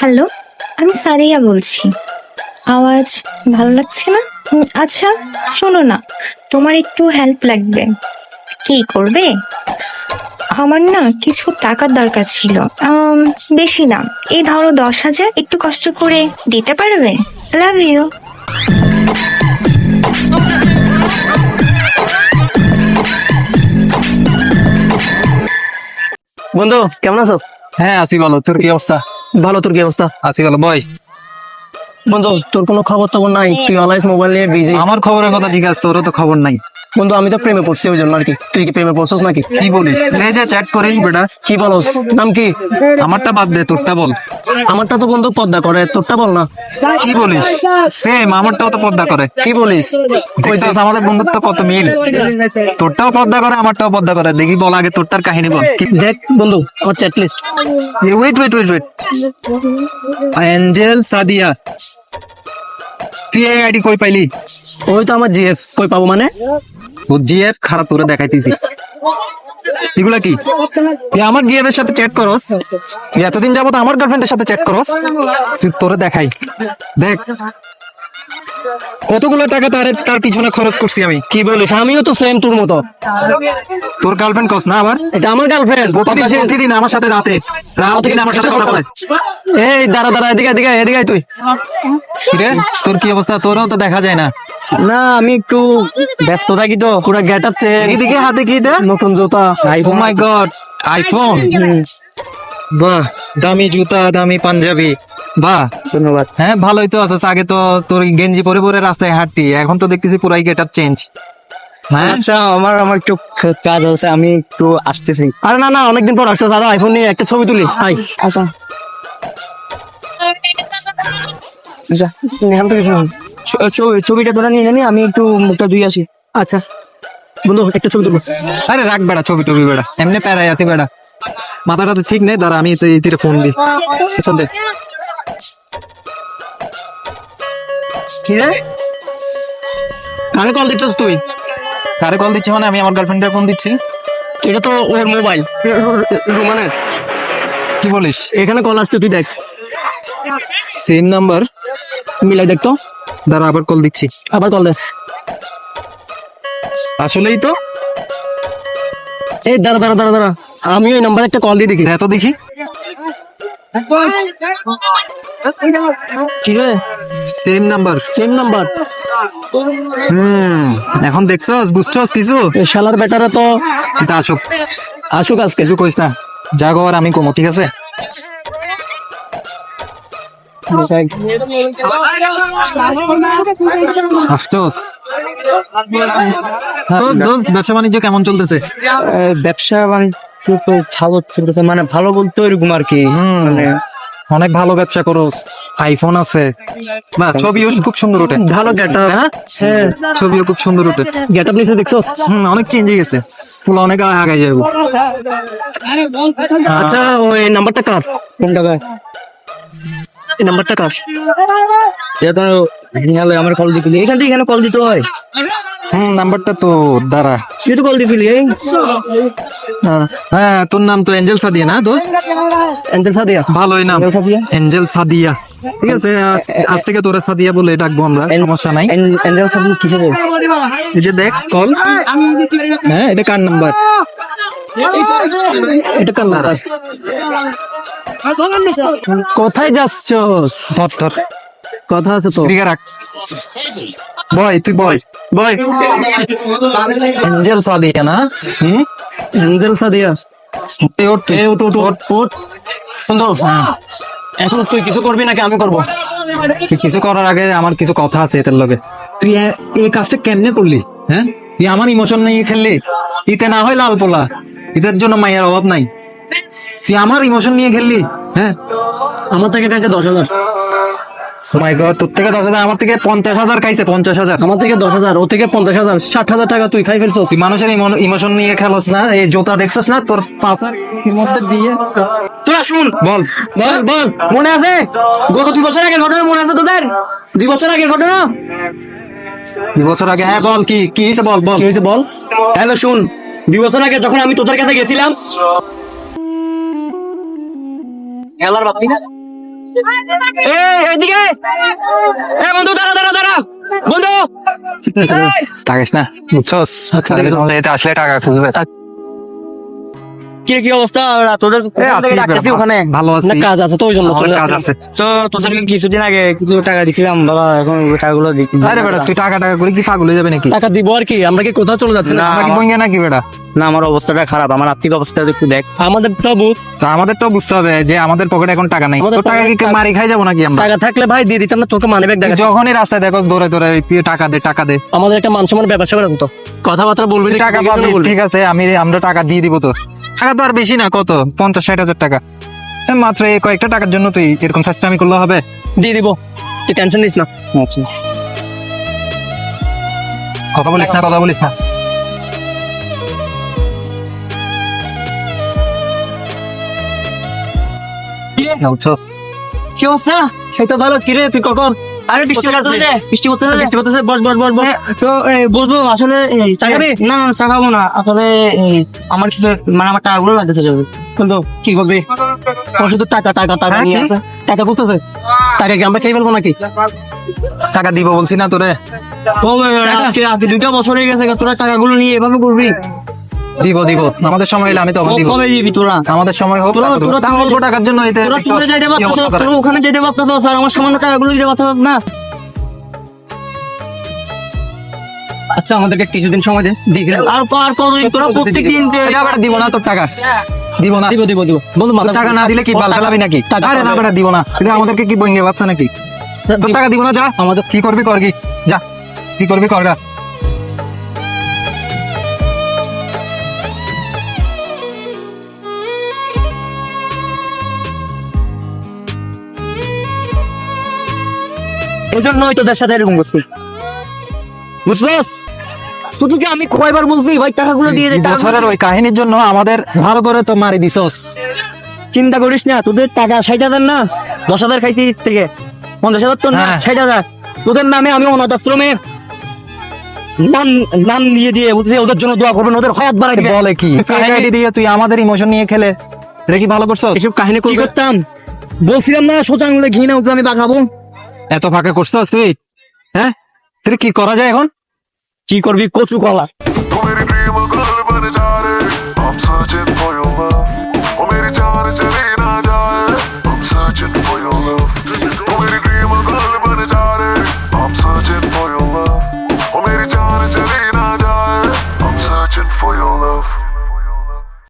Hello আমি সারিয়া বলছি। আওয়াজ ভালো লাগছে না? আচ্ছা শোনো না তোমার একটু হেল্প লাগবে। কি করবে? আমার না কিছু টাকার দরকার ছিল। বেশি না এই ধরো দশ হাজার একটু কষ্ট করে দিতে পারবে? লাভ ইউ বন্ধু কেমন আছিস? হ্যাঁ আসি বলো তোর কি অবস্থা? ভালো তোর কি অবস্থা? আসি ভালো বয়। বন্ধু তোর কোনো খবর টবর নাই? তুই অনলাইন মোবাইল নিয়ে বিজি আমার খবরের কথা জিজ্ঞাস তোরও তো খবর নাই। বন্ধু আমি তো প্রেমে পড়ছি ওই জন্য আর কি। তুই কি প্রেমে পড়ছিস নাকি? কি বলিস? চ্যাট করেই বেটা। কি বলো নাম কি? আমারটা বাদ দে তোরটা বল। আমারটা তো বন্ধু পদ্মা করে তোরটা বল না। কি বলিস? সেম আমারটাও তো পদ্মা করে। কি বলিস? দেখছিস আমাদের বন্ধুত্ব কত মিল? তোরটাও পদ্মা করে আমারটাও পদ্মা করে। দেখি বল আগে তোরটার কাহিনী বল। দেখ বন্ধু আমার chat list wait wait wait wait angel Sadia. তুই এই আইডি কই পাইলি? ওই তো আমার জিএফ। কই পাবো মানে? জিএফ খারাপ করে দেখাইতেছি। এগুলা কি? আমার জিএফ এর সাথে চ্যাট করস। এতদিন যাবত আমার গার্লফ্রেন্ডের সাথে চ্যাট করস। তুই তোরে দেখাই। দেখ। কতগুলো টাকা তার তার পিছনে খরচ করছি আমি। কি বলিস? আমিও তো সেম তোর মতো। তোর গার্লফ্রেন্ড কস না আবার এটা আমার গার্লফ্রেন্ড প্রতিদিন প্রতিদিন আমার সাথে রাতে। রাতে আমার সাথে কথা বলে। এই দাঁড়া দাঁড়া এদিকে এদিকে এদিকে তুই। তোর কি অবস্থা? তোরও তো দেখা যায় না। না আমি একটু ব্যস্ত থাকি তো পুরো গেট আপ এদিকে হাতে কি এটা? নতুন জুতা। আইফোন মাই গড আইফোন বাহ দামি জুতা দামি পাঞ্জাবি। বাহ। ধন্যবাদ। হ্যাঁ ভালোই তো আছিস আগে তো তোর গেঞ্জি পরে পরে রাস্তায় হাঁটতি এখন তো দেখতেছি পুরাই গেট আপ চেঞ্জ হ্যাঁ? আচ্ছা আমার আমার একটু কাজ আছে আমি একটু আসতেছি। আরে না না অনেকদিন পর আসছে দাদা আইফোন নিয়ে একটা ছবি তুলি। হাই আচ্ছা। আচ্ছা। শুনুন। ছবিটা তোরা নিয়ে জানি আমি একটু মুখটা ধুই আসি। আচ্ছা। বন্ধু একটা ছবি তুলবো আরে রাখ বেড়া ছবি টবি বেড়া। এমনি প্যারাই আছি বেড়া। মাথাটা তো ঠিক নেই দাঁড়া আমি তো এই তীরে ফোন দিই। আচ্ছা দে। কি রে? কানে কল দিচ্ছিস তুই? কারে কল দিচ্ছি মানে আমি আমার গার্লফ্রেন্ডের ফোন দিচ্ছি। এটা তো ওর মোবাইল রুমানের। কি বলিস? এখানে কল আসছে তুই দেখ। সেম নাম্বার মিলাই দেখ তো। দাঁড়া আবার কল দিচ্ছি। আবার কল দে। আসলেই তো? এই দাঁড়া দাঁড়া দাঁড়া দাঁড়া। আমি ওই নাম্বারে একটা কল দিয়ে দেখি। দে তো দেখি। কি রে? সেম নাম্বার সেম নাম্বার হুম এখন দেখছস বুঝছস কিছু? এই শালার বেটারা তো আসুক। আসুক আজকে। কিছু কইস না। যা আমি কমো ঠিক আছে? আসছস ব্যবসা বাণিজ্য কেমন চলতেছে? ব্যবসা বাণিজ্য তো ভালো চলতেছে মানে ভালো বলতে ওইরকম আর কি। মানে অনেক ভালো ব্যবসা করো। আইফোন আছে। বা ছবিও খুব সুন্দর ওঠে। ভালো গেট হ্যাঁ? হ্যাঁ। ছবিও খুব সুন্দর ওঠে। গেট আপ নিচে দেখছ? হুম অনেক চেঞ্জ হয়ে গেছে। ফুল অনেক আগে যাব। আচ্ছা ওই নাম্বারটা কার? কোন টাকায় এই নাম্বারটা কার? এটা তো নিহালে আমার কল দিছিলি। এখান থেকে এখানে কল দিতে হয়? হুম নাম্বারটা তো দাঁড়া। তুই তো কল দিছিলি হ্যাঁ হ্যাঁ তোর নাম তো এঞ্জেল সাদিয়া না দোস্ত? অ্যাঞ্জেল সাদিয়া ভালোই নাম। এঞ্জেল সাদিয়া ঠিক আছে আজ- থেকে তোরা সাদিয়া বলে ডাকবো আমরা সমস্যা নাই। অ্যাঞ্জেল সাদিয়া কিসে এই যে দেখ কল হ্যাঁ এটা কার নাম্বার এটা কোথায় যাচ্ছস ধর ধর। কথা আছে তো। রাখ। বয় তুই বয়। বয়। এঞ্জেল সাদিয়া না? হুম? অ্যাঞ্জেল সাদিয়া বন্ধু এখন তুই কিছু করবি নাকি আমি করব? তুই কিছু করার আগে আমার কিছু কথা আছে এটার লগে। তুই এই কাজটা কেমনে করলি হ্যাঁ? তুই আমার ইমোশন নিয়ে খেললি। ইতে না হয় লাল পোলা। ইতের জন্য মায়ের অভাব নাই। তুই আমার ইমোশন নিয়ে খেললি হ্যাঁ? আমার থেকে কাছে দশ হাজার। মাই গড তোর থেকে দশ হাজার আমার থেকে পঞ্চাশ হাজার খাইছে পঞ্চাশ হাজার। আমার থেকে দশ হাজার ও থেকে পঞ্চাশ হাজার ষাট হাজার টাকা তুই খাই ফেলছস। তুই মানুষের ইমোশন নিয়ে খেলোস না এই জোতা দেখছস না তোর পাশার মধ্যে দিয়ে। তোরা শুন বল। বল বল। মনে আছে? গত দুই বছর আগে ঘটনা মনে আছে তোদের? দুই বছর আগে ঘটনা? দুই বছর আগে হ্যাঁ বল কি কি হয়েছে বল বল। কি হয়েছে বল? হ্যালো শুন দুই বছর আগে যখন আমি তোদের কাছে গেছিলাম। এলার বাপি না। এদিকে এ বন্ধু দাঁড়া দাঁড়া দাঁড়া। বন্ধু। থাকিস না বুঝছস? আচ্ছা, আসলে টাকা খুঁজবে। কি কি অবস্থা? তোদের এ, কোথা আছি, থেকে ডাকতেছি ওখানে? ভালো আছি। কাজ আছে তো ওই জন্য কাজ আছে। তো তোদেরকে কিছুদিন আগে কিছু টাকা দিছিলাম বাবা এখন টাকাগুলো আরে বেটা তুই টাকা টাকা করে কি পাগল হয়ে যাবে নাকি? টাকা দিব আর কি আমরা কি কোথাও চলে যাচ্ছি না? নাকি বেটা? না আমার অবস্থাটা খারাপ আমার আর্থিক অবস্থা একটু দেখ। আমাদের তো আমাদের তো বুঝতে হবে যে আমাদের পকেটে এখন টাকা নাই। তো টাকা কি মারি খাই যাব নাকি আমরা? টাকা থাকলে ভাই দিয়ে দিতাম না তোকে মানি ব্যাগ তুই যখনই রাস্তায় দেখো দৌড়ে দৌড়ে টাকা দে টাকা দে। আমাদের একটা মান সম্মান ব্যবসা করে তো কথাবার্তা বলবি টাকা দেখি পাবি ঠিক আছে আমি আমরা টাকা দিয়ে দিব তো টাকা তো আর বেশি না কত? পঞ্চাশ ষাট হাজার টাকা। মাত্র এই কয়েকটা টাকার জন্য তুই এরকম সাস্তামি করলে হবে? দিয়ে দিব। তুই টেনশন নিস না। আচ্ছা। কথা বলিস না কথা বলিস না? কি? অবস্থা? এই তো ভালো? কিরে তুই কখন? আরে বৃষ্টি পড়তেছে বৃষ্টি পড়তেছে বৃষ্টি পড়তেছে বস বস বস বস। তো বসবো আসলে চা খাবি? না না, চা খাব না। আসলে আমার কিছু মানে আমার টাকাগুলো লাগতেছে যাবে কিন্তু কি করবি? শুধু টাকা টাকা টাকা হ্যাঁ, নিয়ে? টাকা বলতেছে টাকা কি আমরা খেয়ে ফেলব নাকি? টাকা দিব বলছি না তোরে। ও, আজকে আজকে দুইটা বছর হয়ে গেছে তোরা টাকাগুলো নিয়ে এভাবে করবি? দিব দিব। আমাদের সময় হলে আমি তখন দিব। কবে দিবি তোরা? আমাদের সময় হোক অল্প টাকার জন্য এতে তোরা চলে যাইতে তোরা ওখানে যেতে স্যার। আমার সামান্য টাকাগুলো দিতে না? আচ্ছা আমাদেরকে কিছুদিন সময় আর আর কত তোরা প্রত্যেক দিন দে- আবার দিব না তোর টাকা। দিব না। দিব দিব দিব। বন্ধু টাকা না দিলে কি বাল ফেলাবি নাকি? আরে না বেটা দিব না। এটা আমাদেরকে কি বইঙ্গে বাচ্চা নাকি? তোর টাকা দিব না যা। আমাদের কি করবি কর কি। যা। কি করবি কর এই জন্যই তোদের সাথে এরকম করছি। বুঝছস? তোদেরকে আমি কয়বার বলছি ভাই টাকাগুলো দিয়ে দে বছরের ওই কাহিনীর জন্য আমাদের ভালো করে তো মারি দিছস। চিন্তা করিস না তোদের টাকা ষাট হাজার না দশ হাজার খাইছি থেকে। পঞ্চাশ হাজার তো না হ্যাঁ। ষাট হাজার। তোদের নামে আমি অনাথ আশ্রমে নাম নাম দিয়ে দিয়ে বলছি ওদের জন্য দোয়া করবেন ওদের হয়াত বাড়াই বলে কি? আইডি দিয়ে তুই আমাদের ইমোশন নিয়ে খেলে। কি ভালো করছস? এসব কাহিনী কি করতাম? বলছিলাম না সোজা আঙুলে ঘি না আমি বাঁকাবো এত ফাঁকা করছস তুই? হ্যাঁ? তুই কি করা যায় এখন? কি করবি? কচু কলা।